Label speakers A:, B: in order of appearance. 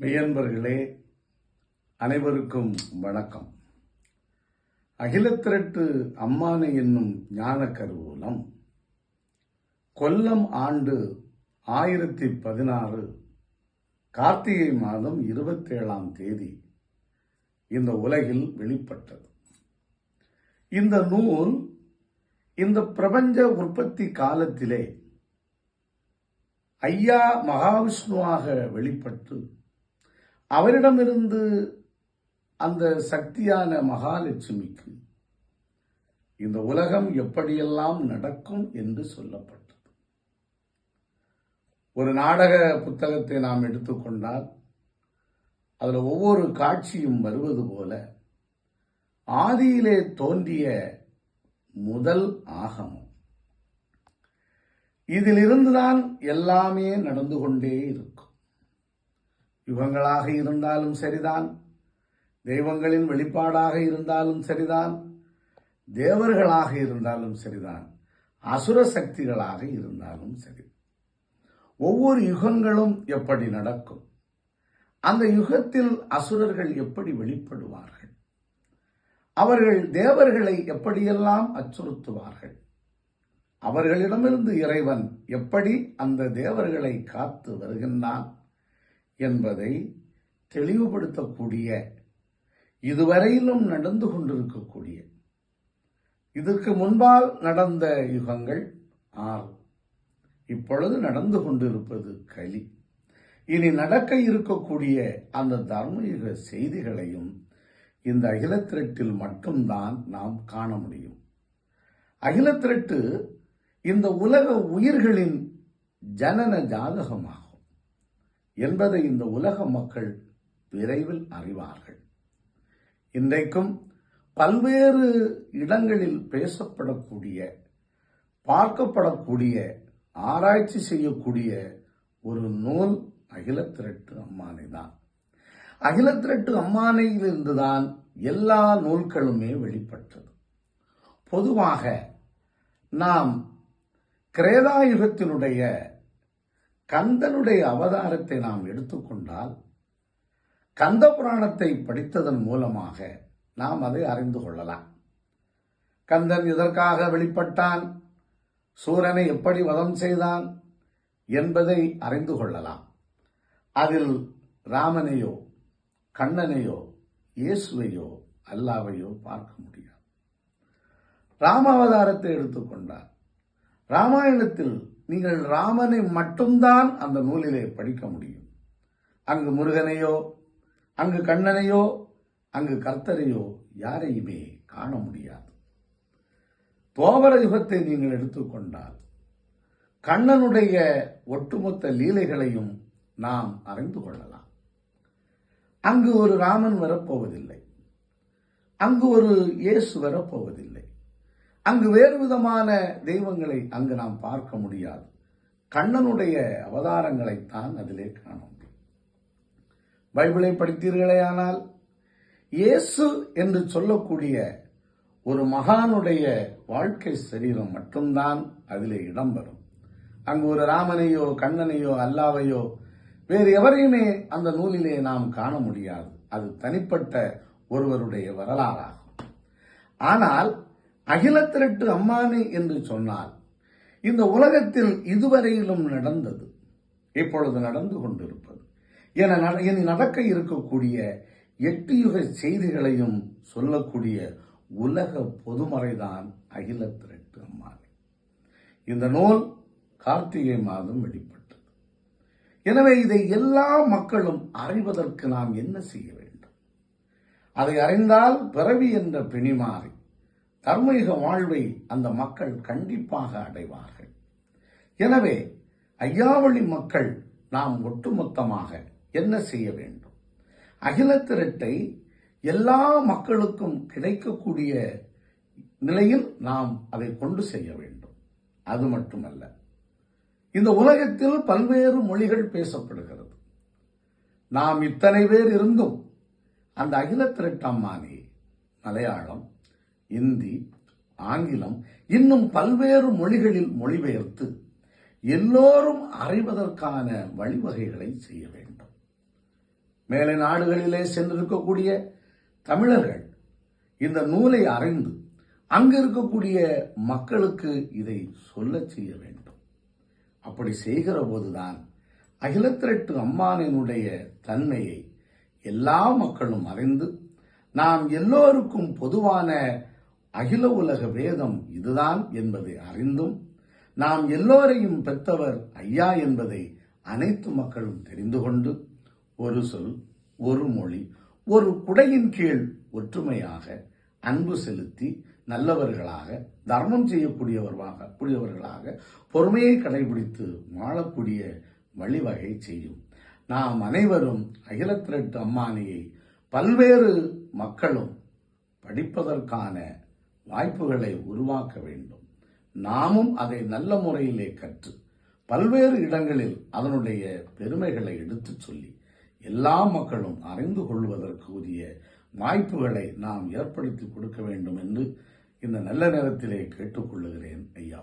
A: மெய்யன்பர்களே அனைவருக்கும் வணக்கம். அகிலத்திரட்டு அம்மானை என்னும் ஞான கருவூலம் கொல்லம் ஆண்டு ஆயிரத்தி பதினாறு கார்த்திகை மாதம் இருபத்தேழாம் தேதி இந்த உலகில் வெளிப்பட்டது. இந்த நூல் இந்த பிரபஞ்ச உற்பத்தி காலத்திலே ஐயா மகாவிஷ்ணுவாக வெளிப்பட்டு அவரிடமிருந்து அந்த சக்தியான மகாலட்சுமிக்கு இந்த உலகம் எப்படியெல்லாம் நடக்கும் என்று சொல்லப்பட்டது. ஒரு நாடக புத்தகத்தை நாம் எடுத்துக்கொண்டால் அதில் ஒவ்வொரு காட்சியும் வருவது போல ஆதியிலே தோன்றிய முதல் ஆகமம். இதிலிருந்துதான் எல்லாமே நடந்து கொண்டே இருக்கும். யுகங்களாக இருந்தாலும் சரிதான். தெய்வங்களின் வெளிப்பாடாக இருந்தாலும் சரிதான். தேவர்களாக இருந்தாலும் சரிதான். அசுர சக்திகளாக இருந்தாலும் சரி. ஒவ்வொரு யுகங்களும் எப்படி நடக்கும்? அந்த யுகத்தில் அசுரர்கள் எப்படி வெளிப்படுவார்கள்? அவர்கள் தேவர்களை எப்படியெல்லாம் அச்சுறுத்துவார்கள்? அவர்களிடமிருந்து இறைவன் எப்படி அந்த தேவர்களை காத்து வருகின்றான்? என்பதை தெளிவுபடுத்தக்கூடிய இதுவரையிலும் நடந்து கொண்டிருக்கக்கூடிய இதற்கு முன்பால் நடந்த யுகங்கள் ஆறு இப்பொழுது நடந்து கொண்டிருப்பது கலி இனி நடக்க இருக்கக்கூடிய அந்த தர்மயுக செய்திகளையும் இந்த அகிலத்திரட்டில் மட்டும்தான் நாம் காண முடியும். அகிலத்திரட்டு இந்த உலக உயிர்களின் ஜனன ஜாதகமாகும். என்பதை இந்த உலக மக்கள் விரைவில் அறிவார்கள். இன்றைக்கும் பல்வேறு இடங்களில் பேசப்படக்கூடிய பார்க்கப்படக்கூடிய ஆராய்ச்சி செய்யக்கூடிய ஒரு நூல் அகிலத்திரட்டு அம்மானை தான். அகிலத்திரட்டு அம்மானையிலிருந்துதான் எல்லா நூல்களுமே வெளிப்பட்டது. பொதுவாக நாம் கிரேதாயுகத்தினுடைய கந்தனுடைய அவதாரத்தை நாம் எடுத்துக்கொண்டால் கந்த புராணத்தை படித்ததன் மூலமாக நாம் அதை அறிந்து கொள்ளலாம். கந்தன் இதற்காக வெளிப்பட்டான்? சூரனை எப்படி வதம் செய்தான்? என்பதை அறிந்து கொள்ளலாம். அதில் ராமனையோ கண்ணனையோ இயேசுவையோ அல்லாவையோ பார்க்க முடியாது. ராமாவதாரத்தை எடுத்துக்கொண்டார் ராமாயணத்தில் நீங்கள் ராமனை மட்டும்தான் அந்த நூலிலே படிக்க முடியும். அங்கு முருகனையோ அங்கு கண்ணனையோ அங்கு கர்த்தரையோ யாரையுமே காண முடியாது. தோபர யுகத்தை நீங்கள் எடுத்துக்கொண்டால் கண்ணனுடைய ஒட்டுமொத்த லீலைகளையும் நாம் அறிந்து கொள்ளலாம். அங்கு ஒரு ராமன் வரப்போவதில்லை. அங்கு ஒரு இயேசு வரப்போவதில்லை. அங்கு வேறு விதமான தெய்வங்களை அங்கு நாம் பார்க்க முடியாது. கண்ணனுடைய அவதாரங்களைத்தான் அதிலே காண முடியும். பைபிளை படித்தீர்களேயானால் இயேசு என்று சொல்லக்கூடிய ஒரு மகானுடைய வாழ்க்கை சரீரம் மட்டும்தான் அதிலே இடம்பெறும் அங்கு ஒரு ராமனையோ கண்ணனையோ அல்லாவையோ வேறு எவரையுமே அந்த நூலிலே நாம் காண முடியாது. அது தனிப்பட்ட ஒருவருடைய வரலாறாகும். ஆனால் அகிலத்திரட்டு அம்மானி என்று சொன்னால் இந்த உலகத்தில் இதுவரையிலும் நடந்தது இப்பொழுது நடந்து கொண்டிருப்பது. என இனி நடக்க இருக்கக்கூடிய எட்டு யுக செய்திகளையும் சொல்லக்கூடிய உலக பொதுமறைதான் அகில திரட்டு அம்மானி. இந்த நூல் கார்த்திகை மாதம் வெளிப்பட்டது. எனவே இதை எல்லா மக்களும் அறிவதற்கு நாம் என்ன செய்ய வேண்டும்? அதை அறிந்தால் பிறவி என்ற பிணிமாறி தர்மயுக வாழ்வை அந்த மக்கள் கண்டிப்பாக அடைவார்கள். எனவே ஐயாவளி மக்கள் நாம் ஒட்டுமொத்தமாக என்ன செய்ய வேண்டும்? அகிலத்திரட்டை எல்லா மக்களுக்கும் கிடைக்கக்கூடிய நிலையில் நாம் அதை கொண்டு செய்ய வேண்டும். அது மட்டுமல்ல இந்த உலகத்தில் பல்வேறு மொழிகள் பேசப்படுகிறது. நாம் இத்தனை பேர் இருந்தும் அந்த அகில அகிலத்திரட்டம்மானே மலையாளம் இந்தி ஆங்கிலம் இன்னும் பல்வேறு மொழிகளில் மொழிபெயர்த்து எல்லோரும் அறிவதற்கான வழிவகைகளை செய்ய வேண்டும். மேலை நாடுகளிலே சென்றிருக்கக்கூடிய தமிழர்கள் இந்த நூலை அறிந்து அங்கு இருக்கக்கூடிய மக்களுக்கு இதை சொல்ல செய்ய வேண்டும். அப்படி செய்கிற போதுதான் அகிலத்திரட்டு அம்மானினுடைய தன்மையை எல்லா மக்களும் அறிந்து நாம் எல்லோருக்கும் பொதுவான அகில உலக வேதம் இதுதான் என்பதை அறிந்தும் நாம் எல்லோரையும் பெற்றவர் ஐயா என்பதை அனைத்து மக்களும் தெரிந்து கொண்டு ஒரு சொல் ஒரு மொழி ஒரு குடையின் கீழ் ஒற்றுமையாக அன்பு செலுத்தி நல்லவர்களாக தர்மம் செய்யக்கூடியவர்களாக கூடியவர்களாக பொறுமையை கடைபிடித்து வாழக்கூடிய வழிவகை செய்யும். நாம் அனைவரும் அகிலத்திரட்டு அம்மானியை பல்வேறு மக்களும் படிப்பதற்கான வாய்ப்புகளை உருவாக்க வேண்டும். நாமும் அதை நல்ல முறையிலே கற்று பல்வேறு இடங்களில் அதனுடைய பெருமைகளை எடுத்துச் சொல்லி எல்லா மக்களும் அறிந்து கொள்வதற்கு உரிய வாய்ப்புகளை நாம் ஏற்படுத்தி கொடுக்க வேண்டும் என்று இந்த நல்ல நேரத்திலே கேட்டுக்கொள்ளுகிறேன் ஐயா.